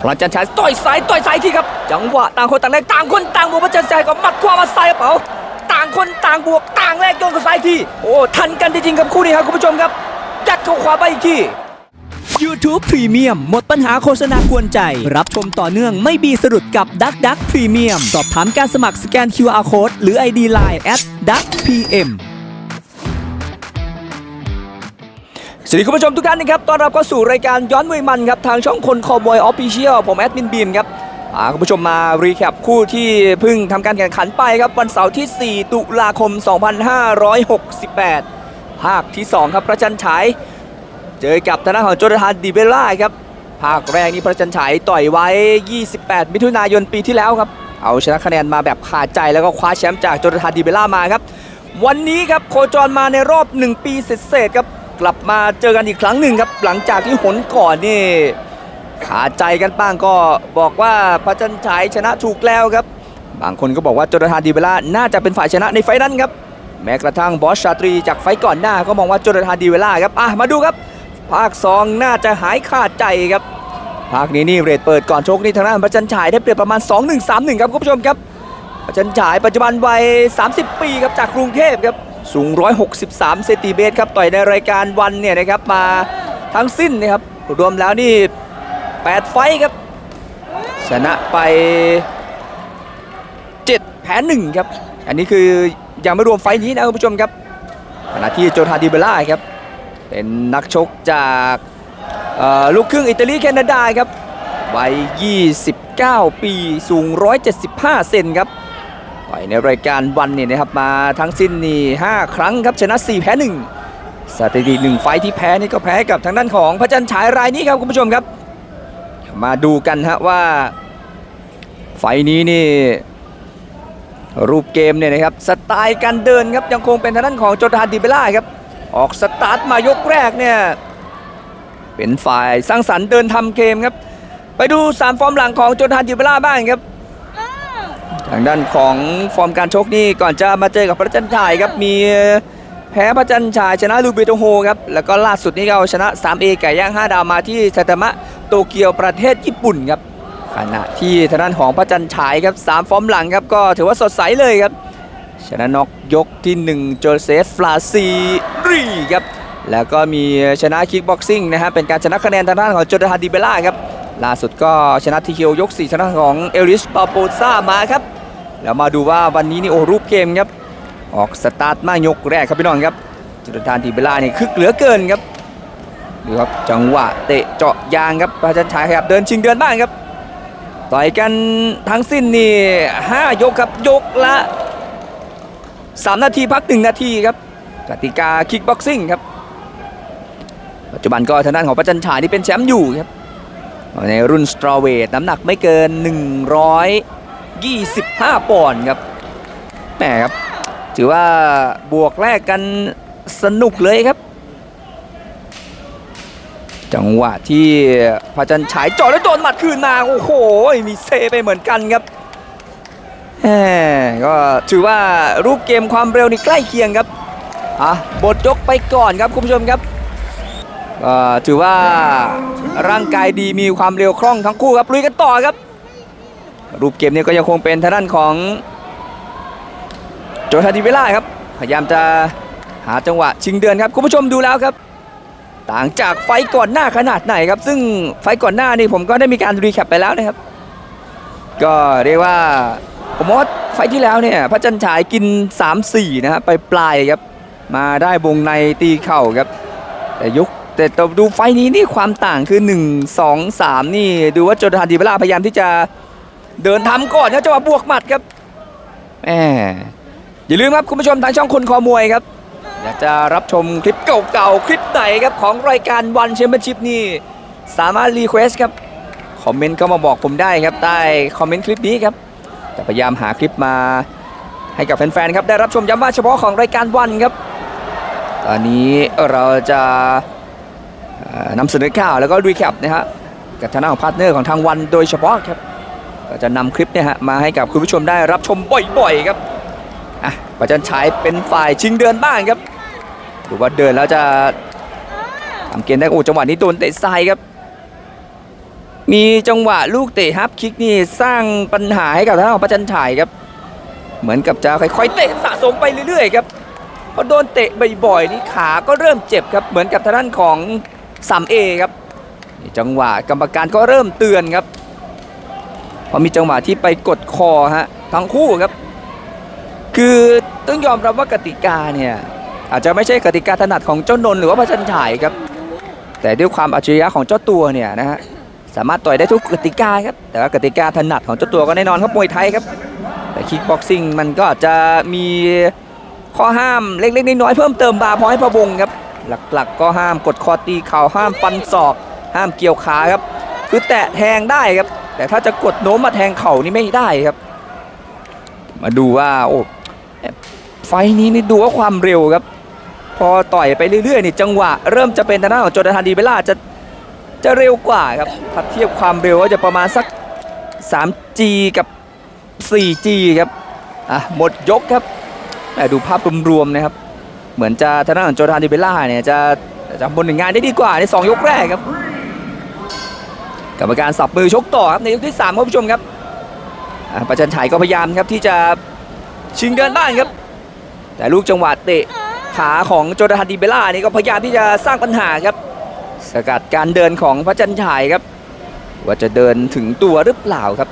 พลังจันทรายต่อยซ้ายต่อยซ้ายทีครับ จังหวะต่างคนต่างแรกต่างคนต่างบวกพระจันทรายก็มัดขวามาใส่กระเป๋าต่างคนต่างบวกต่างแรกโยนกับซ้ายทีโอ้ทันกันจริงๆครับคู่นี้ครับคุณผู้ชมครับยัดเข้าขวาไปอีกที YouTube Premium หมดปัญหาโฆษณากวนใจ รับชมต่อเนื่องไม่มีสะดุดกับดักดัก Premium สอบถามการสมัครสแกน QR Code หรือ ID Line at duck PM สวัสดีคุณผู้ชมทุกท่านนะครับ ต้อนรับเข้าสู่รายการย้อนมวยมันครับทางช่องคนคอบอยออฟฟิเชียลผมแอดมินบีมครับคุณผู้ชมมารีแคปคู่ที่เพิ่งทำการแข่งขันไปครับวันเสาร์ที่ 4 ตุลาคม 2568 ภาคที่ 2 ครับประจันฉายเจอกับธนาของโจนาธานดีเบล่าครับภาคแรกนี่ประจันฉายต่อยไว้ 28 มิถุนายนปีที่แล้วครับเอาชนะคะแนนมาแบบขาดใจแล้วก็คว้าแชมป์จากโจนาธานดีเบล่ามาครับวันนี้ครับโคจรมาในรอบ 1 ปีเศษๆครับ กลับมาเจอกันอีกครั้งหนึ่งครับ หลังจากที่หนก่อนนี่ขาดใจกันบ้างก็บอกว่าพระจันฉายชนะถูกแล้วครับ บางคนก็บอกว่าโจนาธานดีเบล่าน่าจะเป็นฝ่ายชนะในไฟนั้นครับ แม้กระทั่งบอสชาตรีจากไฟก่อนหน้าก็มองว่าโจนาธานดีเวลล่าครับอะมาดูครับ ภาค 2 น่าจะหายขาดใจครับ ภาคนี้นี่เรทเปิดก่อนชกนี่ทางด้านพระจันฉายได้เปรียบประมาณ 2-1-3-1 ครับคุณผู้ชมครับพระจันฉายปัจจุบันวัย 30 ปีครับจากกรุงเทพครับ สูง 163 เซนติเมตรครับต่อยในรายการวันเนี่ยนะครับมาทั้งสิ้นนะครับรวมแล้วนี่ 8 ไฟครับ ชนะไป 7 แพ้1ครับ อันนี้คือยังไม่รวมไฟนี้นะคุณผู้ชมครับขณะที่โจทาดิเบล่าครับ เป็นนักชกจากอ่อลูกครึ่งอิตาลีแคนาดาครับวัย 29 ปี สูง 175 เซนครับ ต่อยในรายการวันเนี่ยนะครับมาทั้งสิ้นนี่5ครั้งครับชนะ 4 แพ้1สถิติหนึ่งไฟที่แพ้นี่ก็แพ้กับทางด้านของพระจันทร์ฉายรายนี้ครับคุณผู้ชมครับ มาดูกันฮะว่า ไฟนี้นี่รูปเกมเนี่ยนะครับสไตล์การเดินครับยังคงเป็นทางด้านของโจทานดิเบล่าครับออกสตาร์ทมายกแรกเนี่ยเป็นฝ่ายสร้างสรรค์เดินทำเกมครับ ไปดู 3 ฟอร์มหลังของโจทานดิเบล่าบ้างครับ ทางด้านของฟอร์มการชกนี่ก่อนจะมาเจอกับพระจันทร์ฉายครับมีแพ้พระจันทร์ฉายชนะลูเบโตโฮครับแล้วก็ล่าสุดนี่ก็เอาชนะ 3A ไก่ย่าง 5 ดาวมาที่ไซตามะโตเกียวประเทศญี่ปุ่นครับขณะที่ทางด้านของพระจันทร์ฉายครับสามฟอร์มหลังครับก็ถือว่าสดใสเลยครับชนะน็อกยกที่ 1 โจเซฟฟลาซีรีครับแล้วก็มีชนะคิกบ็อกซิ่งนะฮะเป็นการชนะคะแนนทางด้านของโจดาฮาดิเบล่าครับล่าสุดก็ชนะทีเคียวยก 4 ชนะของเอลิสปาโปซ่ามาครับ แล้วมาดูว่าวันนี้นี่โอ้รูปเกมครับออกสตาร์ทมายกแรกครับพี่น้องครับโจดาฮาดิเบล่านี่คึกเหลือเกินครับดูครับจังหวะเตะเจาะยางครับพระจันทรายครับเดินชิงเดินบ้างครับต่อยกันทั้งสิ้นนี่5ยกครับยกละ 3 นาทีพัก 1 นาทีครับกติกาคิกบ็อกซิ่งครับปัจจุบันก็ทางด้านของประจันฉายที่เป็นแชมป์อยู่ครับในรุ่นสตรอเวทน้ำหนักไม่เกิน 25 ปอนด์ครับแหมครับ ถือว่าบวกแรกกันสนุกเลยครับ จังหวะที่พระจันฉายจ่อแล้วโดนหมัดคืนมา โอ้โห มีเซไปเหมือนกันครับแหมก็ถือว่ารูปเกมความเร็วนี่ใกล้เคียงครับอะบทยกไปก่อนครับคุณผู้ชมครับถือว่าร่างกายดีมีความเร็วคล่องทั้งคู่ครับลุยกันต่อครับ รูปเกมนี้ก็ยังคงเป็นทางด้านของโจทาดิเวล่าครับ พยายามจะหาจังหวะชิงเดือนครับ คุณผู้ชมดูแล้วครับ ต่างจากไฟก่อนหน้าขนาดไหนครับ ซึ่งไฟก่อนหน้านี่ผมก็ได้มีการรีแคปไปแล้วนะครับ ก็เรียกว่าผมว่าไฟที่แล้วเนี่ยพระจันฉายกิน 3-4 นะฮะไปปลายครับ มาได้วงในตีเข่าครับ แต่ยุคแต่ดูไฟนี้นี่ความต่างคือ 1 2 3 นี่ดูว่าโจทาดีเวล่าพยายามที่จะ เดินทำก่อนนะจังหวะบวกหมัดครับแหมอย่าลืมครับคุณผู้ชมทางช่องคนคอมวยครับ อยากจะรับชมคลิปเก่าๆคลิปไหนครับของรายการวันแชมเปี้ยนชิพนี่สามารถรีเควสครับคอมเมนต์เข้ามาบอกผมได้ครับใต้คอมเมนต์คลิปนี้ครับจะพยายามหาคลิปมาให้กับแฟนๆครับได้รับชมย้ำว่าเฉพาะของรายการวันครับ ตอนนี้เราจะนำเสนอข่าวแล้วก็รีแคปนะฮะกับทางด้านของพาร์ทเนอร์ของทางวันโดยเฉพาะครับ ก็จะนำคลิปเนี่ยฮะมาให้กับคุณผู้ชมได้รับชมบ่อยๆครับอะประจันฉายเป็นฝ่ายชิงเดินบ้างครับดูว่าเดินแล้วจะทำเกมได้โอ้จังหวะนี้โดนเตะซ้ายครับ มีจังหวะลูกเตะฮับคิกนี่สร้างปัญหาให้กับทางด้านของประจันฉายครับ เหมือนกับจะค่อยๆเตะสะสมไปเรื่อยๆครับพอโดนเตะบ่อยๆนี่ขาก็เริ่มเจ็บครับเหมือนกับทางด้านของสามเอครับจังหวะกรรมการก็เริ่มเตือนครับ พอมีจังหวะที่ไปกดคอฮะทั้งคู่ครับ คือต้องยอมรับว่ากติกาเนี่ยอาจจะไม่ใช่กติกาถนัดของเจ้านนหรือว่าพระจันฉายครับ แต่ด้วยความอัจฉริยะของเจ้าตัวเนี่ยนะฮะสามารถต่อยได้ทุกกติกาครับแต่ว่ากติกาถนัดของเจ้าตัวก็แน่นอนครับมวยไทยครับ แต่คิกบ็อกซิ่งมันก็อาจจะมีข้อห้ามเล็กๆน้อยๆเพิ่มเติมบาพอให้พะวงครับ หลักๆ ก็ห้ามกดคอตีเข่าห้ามฟันศอก ห้ามเกี่ยวขาครับ คือแตะแทงได้ครับ แต่ถ้าจะกดโน้มมาแทงเข่านี่ไม่ได้ครับ มาดูว่าโอ้ไฟนี้นี่ดูว่าความเร็วครับ พอต่อยไปเรื่อยๆนี่จังหวะ เริ่มจะเป็นทางด้านของโจนาธานดีเบล่าจะจะเร็วกว่าครับถ้าเทียบความเร็วก็จะประมาณสัก 3G กับ 4G ครับอะหมดยกครับแต่ดูภาพรวมๆนะครับ เหมือนจะทางด้านของโจนาธานดีเบล่าเนี่ยจะจะบนหนึ่งงานได้ดีกว่าใน2ยกแรกครับ กรรมการสับมือชกต่อครับในยกที่3ครับผู้ชมครับประจันฉายก็พยายามครับที่จะชิงเดินบ้านครับ แต่ลูกจังหวะเตะขาของโจนาธานดีเบล่านี่ก็พยายามที่จะสร้างปัญหาครับ สกัดการเดินของพระจันฉายครับ ว่าจะเดินถึงตัวหรือเปล่าครับ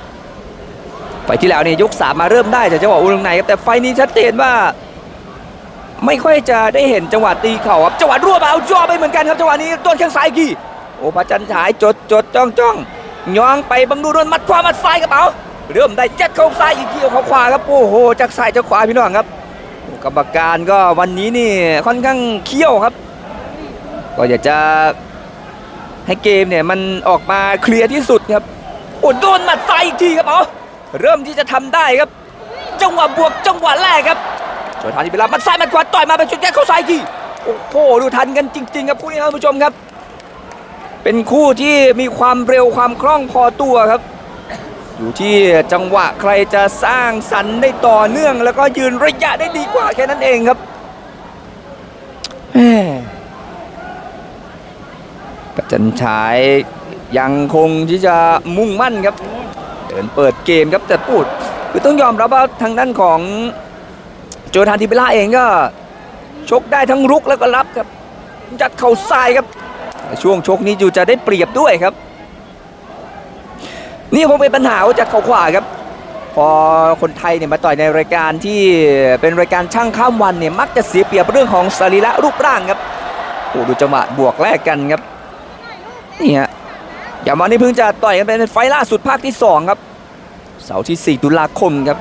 ไฟที่แล้วเนี่ยยกสามมาเริ่มได้จากจังหวะวงในครับแต่ไฟนี้ชัดเจนว่า ไม่ค่อยจะได้เห็นจังหวะตีเข่าครับจังหวะรั่วมาเอาจ่อไปเหมือนกันครับจังหวะนี้ต้นแข้งซ้ายกี่ โอ้พระจันฉายจดจดจ้องจ้องย้องไปบังดูโดนมัดขวามัดซ้ายกระเป๋าเริ่มได้เจ็ดเข้าซ้ายอีกทีเอเข้าขวาครับโอ้โหจากซ้ายจากขวาพี่น้องครับกรรมการก็วันนี้นี่ค่อนข้างเขี้ยวครับ ก็อยากจะให้เกมเนี่ยมันออกมาเคลียร์ที่สุดครับโอ้โดนหมัดซ้ายอีกทีครับเอาเริ่มที่จะทำได้ครับ จังหวะบวกจังหวะแรกครับโจทานีเวลามัดซ้ายมัดขวาต่อยมาเป็นชุดแยกเข้าซ้ายอีกทีโอ้โหดูทันกันจริง ๆ ครับคู่นี้ครับท่านผู้ชมครับ เป็นคู่ที่มีความเร็วความคล่องพอตัวครับ อยู่ที่จังหวะใครจะสร้างสรรค์ได้ต่อเนื่อง แล้วก็ยืนระยะได้ดีกว่าแค่นั้นเองครับแหมประจันฉายยังคงที่จะมุ่งมั่นครับเดินเปิดเกมครับแต่พูดคือต้องยอมรับว่าทางด้านของโจทานทิเบล่าเองก็ ชกได้ทั้งรุกแล้วก็รับครับยัดเข่าซ้ายครับ ช่วงชกนี้อยู่จะได้เปรียบด้วยครับ นี่คงเป็นปัญหาว่าจากเขาขวาครับ พอคนไทยเนี่ยมาต่อยในรายการที่เป็นรายการช่างข้ามวันเนี่ยมักจะเสียเปรียบเรื่องของสรีระรูปร่างครับโอ้ดูจังหวะบวกแรกกันครับนี่ฮะอย่างวันนี้เพิ่งจะต่อยกันเป็นไฟล่าสุดภาคที่ 2 ครับ เสาร์ที่ 4 ตุลาคมครับ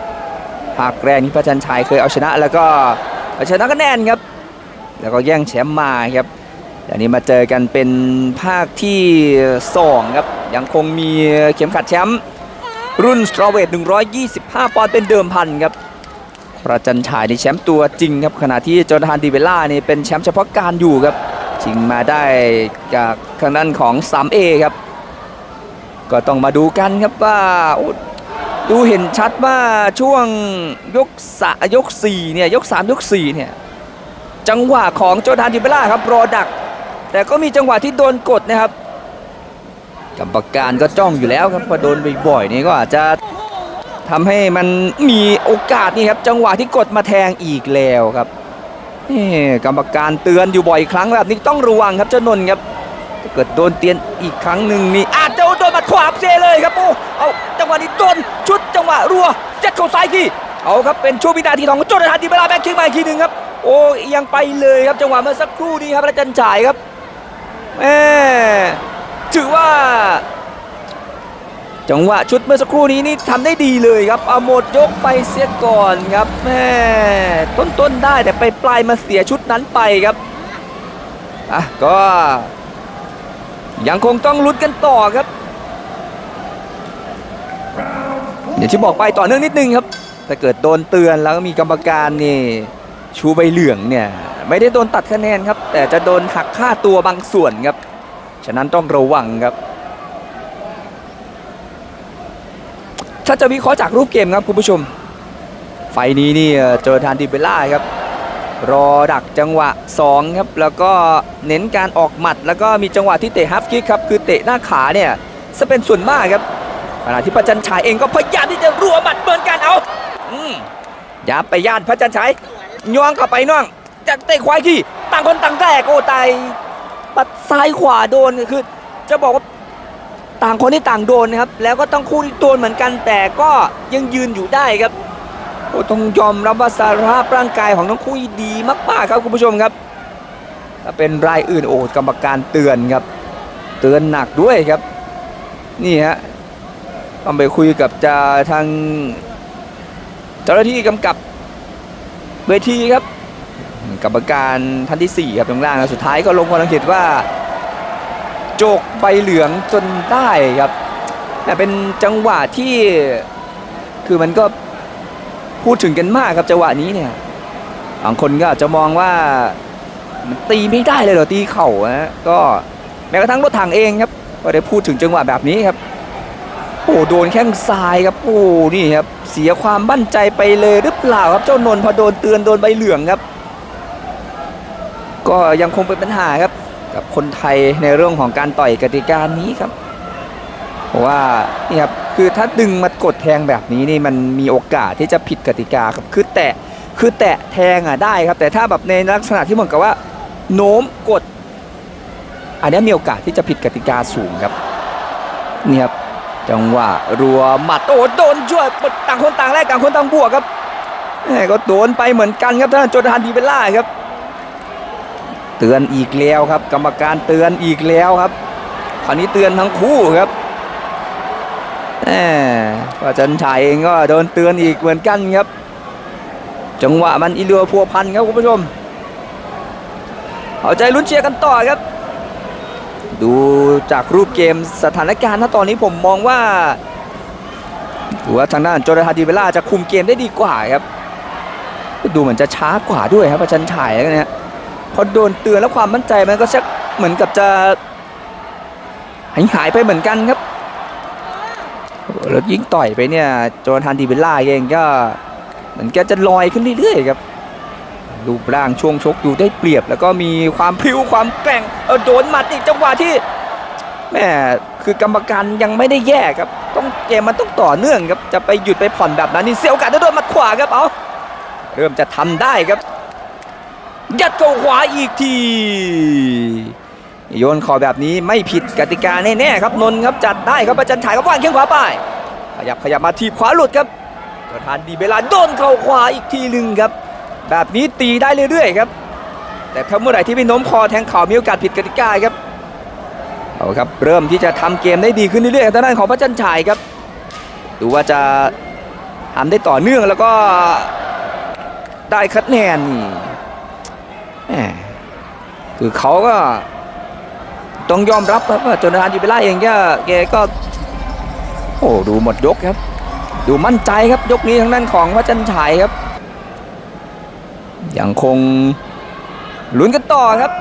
ภาคแรกนี้พระจันทร์ชัยเคยเอาชนะแล้วก็เอาชนะคะแนนครับ แล้วก็แย่งแชมป์มาครับ แต่นี้มาเจอกันเป็นภาคที่ 2 ครับ ยังคงมีเข็มขัดแชมป์รุ่นสตรอเวท125 ปอนด์เป็นเดิมพันครับประจันฉายในแชมป์ตัวจริงครับขณะที่โจนาธานดีเวล่านี่เป็นแชมป์เฉพาะการอยู่ครับชิงมาได้จากทางด้านของ 3A ครับ ก็ต้องมาดูกันครับว่าดูเห็นชัดว่าช่วงยกสะยก4เนี่ยยก 3 ยก4เนี่ยจังหวะของโจนาธานดีเวล่าครับรอดัก แต่ก็มีจังหวะที่โดนกดนะครับกรรมการก็จ้องอยู่แล้วครับพอโดนบ่อยๆนี่ก็อาจจะทำให้มันมีโอกาสนี่ครับจังหวะที่กดมาแทงอีกแล้วครับนี่กรรมการเตือนอยู่บ่อยครั้งแบบนี้ต้องระวังครับเจ้านนท์ครับถ้าเกิดโดนเตียนอีกครั้งหนึ่งนี่อาจจะโดนหมัดขวาเซเลยครับโอ้เอาจังหวะนี้โดนชุดจังหวะรัวเจัดเข้าซ้ายทีเอาครับเป็นช่วงวินาทีทองของโจนาธานดีเวลาแบ็คคิกมาอีกทีหนึ่งครับโอ้ยังไปเลยครับจังหวะเมื่อสักครู่นี้ครับอาจารย์จ่ายครับ แม่ถือว่า จังหวะชุดเมื่อสักครู่นี้นี่ทำได้ดีเลยครับเอาหมดยกไปเสียก่อนครับแม่ต้นๆได้แต่ไปปลายมาเสียชุดนั้นไปครับอะก็ยังคงต้องลุ้นกันต่อครับ เดี๋ยวที่บอกไปต่อเนื่องนิดนึงครับ ถ้าเกิดโดนเตือนแล้วมีกรรมการนี่ ชูใบเหลืองเนี่ยไม่ได้โดนตัดคะแนนครับ แต่จะโดนหักค่าตัวบางส่วนครับ ฉะนั้นต้องระวังครับ ถ้าจะวิเคราะห์จากรูปเกมครับคุณผู้ชม ไฟนี้นี่เจอทานดิเบล่าครับ รอดักจังหวะ 2 ครับ แล้วก็เน้นการออกหมัด แล้วก็มีจังหวะที่เตะฮับคิกครับ คือเตะหน้าขาเนี่ยซะเป็นส่วนมากครับขณะที่พระจันทร์ฉายเองก็พยายามที่จะรัวหมัดเหมือนกันเอาอืมอย่าไปย่านพระจันทร์ฉาย ย่องเข้าไปน้องจะเตะควายขี้ต่างคนต่างแตกโอ้ตายปัดซ้ายขวาโดนคือ จะบอกว่าต่างคนที่ต่างโดนนะครับ แล้วก็ต้องคู่ที่โดนเหมือนกันแต่ก็ยังยืนอยู่ได้ครับโอ้ต้องยอมรับว่าสภาพร่างกายของทั้งคู่ดีมากๆครับคุณผู้ชมครับถ้าเป็นรายอื่นโอ้กรรมการเตือนครับ เตือนหนักด้วยครับ นี่ฮะต้องไปคุยกับจะทางเจ้าหน้าที่กำกับ เวทีครับกรรมการท่านที่ 4 ครับตรงล่างสุดท้ายก็ลงความเห็นว่า โจกใบเหลืองจนได้ครับแต่เป็นจังหวะที่คือมันก็พูดถึงกันมากครับจังหวะนี้เนี่ยบางคนก็อาจจะมองว่ามันตีไม่ได้เลยเหรอตีเข่านะก็แม้กระทั่งรถถังเองครับก็ได้พูดถึงจังหวะแบบนี้ครับ โอ้โดนแข้งซ้ายครับโอ้นี่ครับเสียความมั่นใจไปเลยหรือเปล่าครับเจ้านนพอโดนเตือนโดนใบเหลืองครับ ก็ยังคงเป็นปัญหาครับ กับคนไทยในเรื่องของการต่อยกติกานี้ครับเพราะว่านี่ครับคือถ้าดึงมากดแทงแบบนี้นี่มันมีโอกาสที่จะผิดกติกาครับคือแตะคือแตะแทงอะได้ครับ แต่ถ้าแบบในลักษณะที่เหมือนกับว่า โน้มกด อันนี้มีโอกาสที่จะผิดกติกาสูงครับนี่ครับ จังหวะรัวหมัดโอ้โดนช่วยต่างคนต่างแรกต่างคนต่างบวกครับแหม่ก็โดนไปเหมือนกันครับท่านโจทานดีเบลล่าครับ เตือนอีกแล้วครับ กรรมการเตือนอีกแล้วครับคราวนี้เตือนทั้งคู่ครับแหมว่าจันฉายเองก็โดนเตือนอีกเหมือนกันครับ จังหวะมันอีเรือพัวพันครับคุณผู้ชมเอาใจลุ้นเชียร์กันต่อครับ ดูจากรูปเกมสถานการณ์ณตอนนี้ผมมองว่าถือว่าทางด้านโจนาธานดีเวล่าจะคุมเกมได้ดีกว่าครับ ดูเหมือนจะช้ากว่าด้วยครับอาจารย์ฉายแล้วเนี่ยพอโดนเตือนแล้วความมั่นใจมันก็ชักเหมือนกับจะหายหายไปเหมือนกันครับแล้วยิงต่อยไปเนี่ยโจนาธานดีเวล่าเองก็เหมือนแกจะลอยขึ้นเรื่อยๆครับ รูปร่างช่วงชกดูได้เปรียบ แล้วก็มีความพริ้วความแกร่งเออโดนหมัดอีกจังหวะที่แม่คือกรรมการยังไม่ได้แย่ครับ ต้องเกมมันต้องต่อเนื่องครับจะไปหยุดไปผ่อนแบบนั้นนี่เสียโอกาสจะโดนหมัดขวาครับเอาเริ่มจะทำได้ครับ ยัดเข้าขวาอีกทีโยนขอแบบนี้ไม่ผิดกติกาแน่ๆครับนนท์ครับจัดได้ครับอาจารย์ถ่ายครับว่างเข้งขวาไปขยับขยับมาทีบขวาหลุดครับประธานดีเบลาโดนเข่าขวาอีกทีหนึ่งครับ แบบนี้ตีได้เรื่อยๆครับ แต่ถ้าเมื่อไหร่ที่ไปโน้มคอแทงเข่ามีโอกาสผิดกติกาครับเอาครับเริ่มที่จะทำเกมได้ดีขึ้นเรื่อยๆทางด้านของพระจันทร์ฉายครับ ดูว่าจะทำได้ต่อเนื่องแล้วก็ได้คะแนนนี่แหมคือเขาก็ต้องยอมรับครับว่าจนาธานยูเบล่าเองก็แกก็โอ้ดูหมดยกครับ ดูมั่นใจครับยกนี้ทางด้านของพระจันทร์ฉายครับ ยังคงลุ้นกันต่อครับ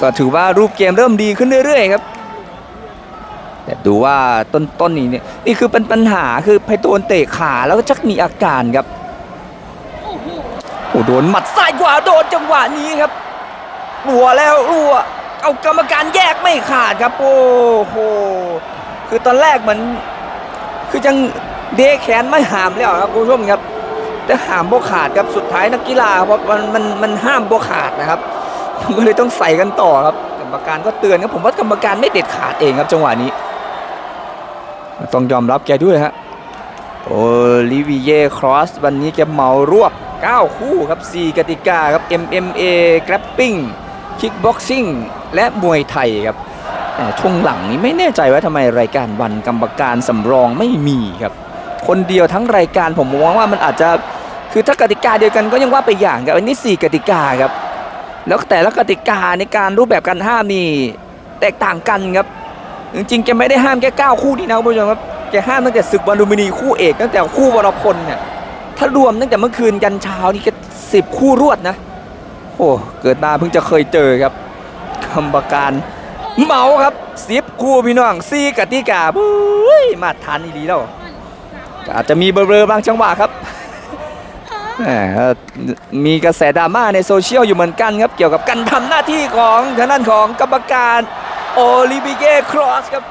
ก็ถือว่ารูปเกมเริ่มดีขึ้นเรื่อยๆครับ แต่ดูว่าต้นๆนี่เนี่ยนี่คือเป็นปัญหาคือไพโดนเตะขาแล้วก็ชักมีอาการครับโอ้โดนหมัดซ้ายขวาโดนจังหวะนี้ครับรัวแล้วรัวเอากรรมการแยกไม่ขาดครับ โอ้โหคือตอนแรกเหมือนคือจังเดแขนไม่หามแล้วครับคุณผู้ชมครับ แต่ห้ามโบขาดครับสุดท้ายนักกีฬาเพราะมันมันมันห้ามโบขาดนะครับผมก็เลยต้องใส่กันต่อครับกรรมการก็เตือนครับผมว่ากรรมการไม่เด็ดขาดเองครับจังหวะนี้ ต้องยอมรับแกด้วยฮะโอลิวิเย่ครอสวันนี้แกเหมารวบ 9 คู่ครับ 4 กติกาครับ MMA grappling kickboxing และมวยไทยครับแต่ช่วงหลังนี้ไม่แน่ใจว่าทำไมรายการวันกรรมการสำรองไม่มีครับ คนเดียวทั้งรายการผมมองว่ามันอาจจะ คือถ้ากติกาเดียวกันก็ยังว่าไปอย่างครับอันนี้ 4 กติกาครับ แล้วแต่ละกติกาในการรูปแบบการห้ามนี่แตกต่างกันครับ จริงๆแกไม่ได้ห้ามแค่9คู่นี่นะคุณผู้ชมครับแกห้ามตั้งแต่ศึกวันลุมพินีคู่เอกตั้งแต่คู่วรพลเนี่ยถ้ารวมตั้งแต่เมื่อคืนยันเช้านี่แกสิบคู่รวดนะ โอ้เกิดมาเพิ่งจะเคยเจอครับกรรมการเมาครับสิบคู่พี่น้องสี่กติกาบุ้ยมาทานดีแล้วอาจจะมีเบลอๆบางจังหวะครับ มีกระแสดราม่าในโซเชียลอยู่เหมือนกันครับ เกี่ยวกับการทำหน้าที่ของทางด้านของกรรมการโอลิบิเก้ครอสครับ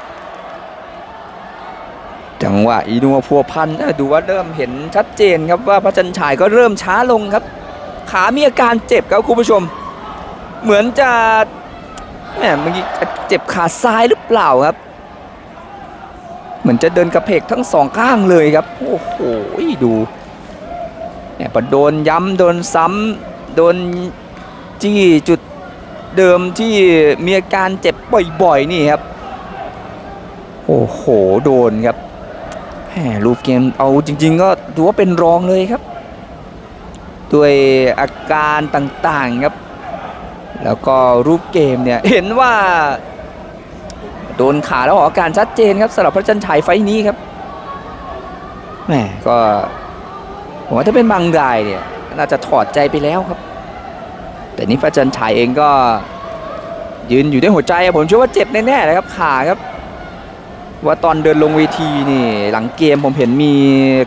จังหวะอีนัวพัวพันดูว่าเริ่มเห็นชัดเจนครับว่าพระจันฉายก็เริ่มช้าลงครับ ขามีอาการเจ็บครับคุณผู้ชม เหมือนจะแหมเมื่อกี้เจ็บขาซ้ายหรือเปล่าครับ เหมือนจะเดินกระเพกทั้งสองข้างเลยครับ โอ้โหดู เนี่ยพอโดนย้ำโดนซ้ำโดนจี้จุดเดิมที่มีอาการเจ็บบ่อยๆนี่ครับ โอ้โหโดนครับแหมรูปเกมเอาจริง ๆ ก็ถือว่าเป็นรองเลยครับ ด้วยอาการต่างๆครับ แล้วก็รูปเกมเนี่ยเห็นว่า โดนขาแล้วออกอาการชัดเจนครับสำหรับพระจันทร์ฉายไฟนี้ครับแหมก็ ผมว่าถ้าเป็นบางรายเนี่ยน่าจะถอดใจไปแล้วครับ แต่นี่พระจันทร์ฉายเองก็ยืนอยู่ด้วยหัวใจผมเชื่อว่าเจ็บแน่ๆเลยครับขาครับ ว่าตอนเดินลงเวทีนี่ หลังเกมผมเห็นมี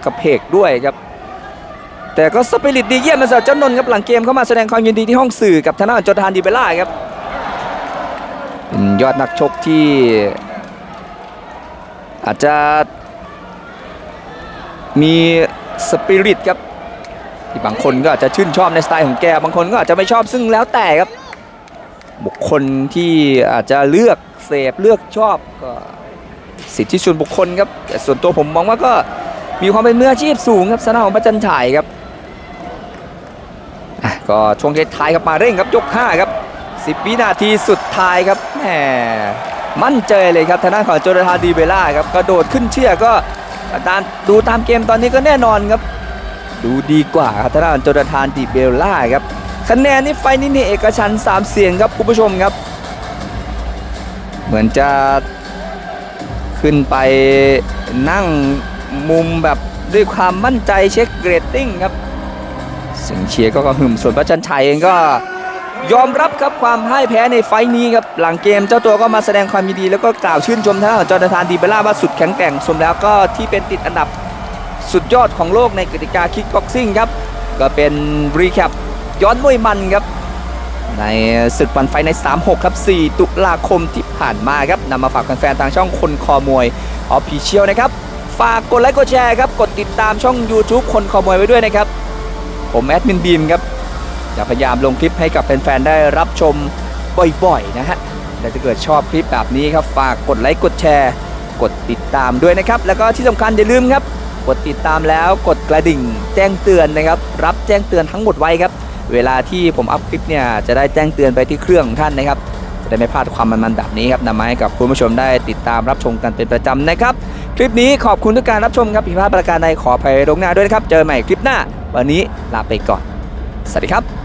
กระเพกด้วยครับ แต่ก็สปิริตดีเยี่ยมมาสำหรับเจ้านนท์ครับหลังเกมเข้ามาแสดงความยินดีที่ห้องสื่อกับทางด้านจอร์แดนดีเบล่าครับเป็นยอดนักชกที่ อาจจะมี สปิริตครับที่บางคนก็อาจจะชื่นชอบในสไตล์ของแก บางคนก็อาจจะไม่ชอบซึ่งแล้วแต่ครับ บุคคลที่อาจจะเลือกเสพเลือกชอบก็สิทธิส่วนบุคคลครับแต่ส่วนตัวผมมองว่าก็มีความเป็นมืออาชีพสูงครับสนาของพระจันฉายครับก็ช่วงท้ายครับมาเร่งครับยก5ครับ10 วินาทีสุดท้ายครับแหมมั่นใจเลยครับทางด้านของโจนาธานดีเบล่าครับกระโดดขึ้นเชือกก็ ตามดูตามเกมตอนนี้ก็แน่นอนครับ ดูดีกว่าครับทางด้านโจนาธานดีเบล่าครับคะแนนนี่ไฟนี้นี่เอกชันสามเสียงครับคุณผู้ชมครับ เหมือนจะขึ้นไปนั่งมุมแบบด้วยความมั่นใจเช็คเกรตติ้งครับเสียงเชียร์ก็กระหึ่มส่วนพระจันทร์ชัยเองก็ ยอมรับครับความพ่ายแพ้ในไฟท์นี้ครับหลังเกมเจ้าตัวก็มาแสดงความยินดีแล้วก็กล่าวชื่นชมทางด้านจอร์แดนดีเบล่าว่าสุดแข็งแกร่งสมแล้วก็ที่เป็นติดอันดับสุดยอดของโลกในกติกาคิกบ็อกซิ่งครับก็เป็นรีแคปย้อนมวยมันครับในศึกวันไฟใน 36 ครับ 4 ตุลาคมที่ผ่านมาครับนำมาฝากแฟนๆทางช่องคนคอมวยออฟฟิเชียลนะครับ ฝากกดไลค์กดแชร์ครับ กดติดตามช่อง YouTube คนคอมวยไว้ด้วยนะครับ ผมแอดมินบีมครับ จะพยายามลงคลิปให้กับแฟนๆได้รับชมบ่อยๆนะฮะและถ้าเกิดชอบคลิปแบบนี้ครับฝากกดไลค์กดแชร์ กดติดตามด้วยนะครับ แล้วก็ที่สำคัญอย่าลืมครับ กดติดตามแล้วกดกระดิ่ง แจ้งเตือนนะครับ รับแจ้งเตือนทั้งหมดไว้ครับ เวลาที่ผมอัพคลิปเนี่ยจะได้แจ้งเตือนไปที่เครื่องของท่านนะครับจะได้ไม่พลาดความมันๆแบบนี้ครับนำมาให้กับคุณผู้ชมได้ติดตามรับชมกันเป็นประจำนะครับ คลิปนี้ขอบคุณทุกการรับชมครับผิดพลาดประการใดขออภัยลงหน้าด้วยนะครับ เจอใหม่คลิปหน้า วันนี้ลาไปก่อน สวัสดีครับ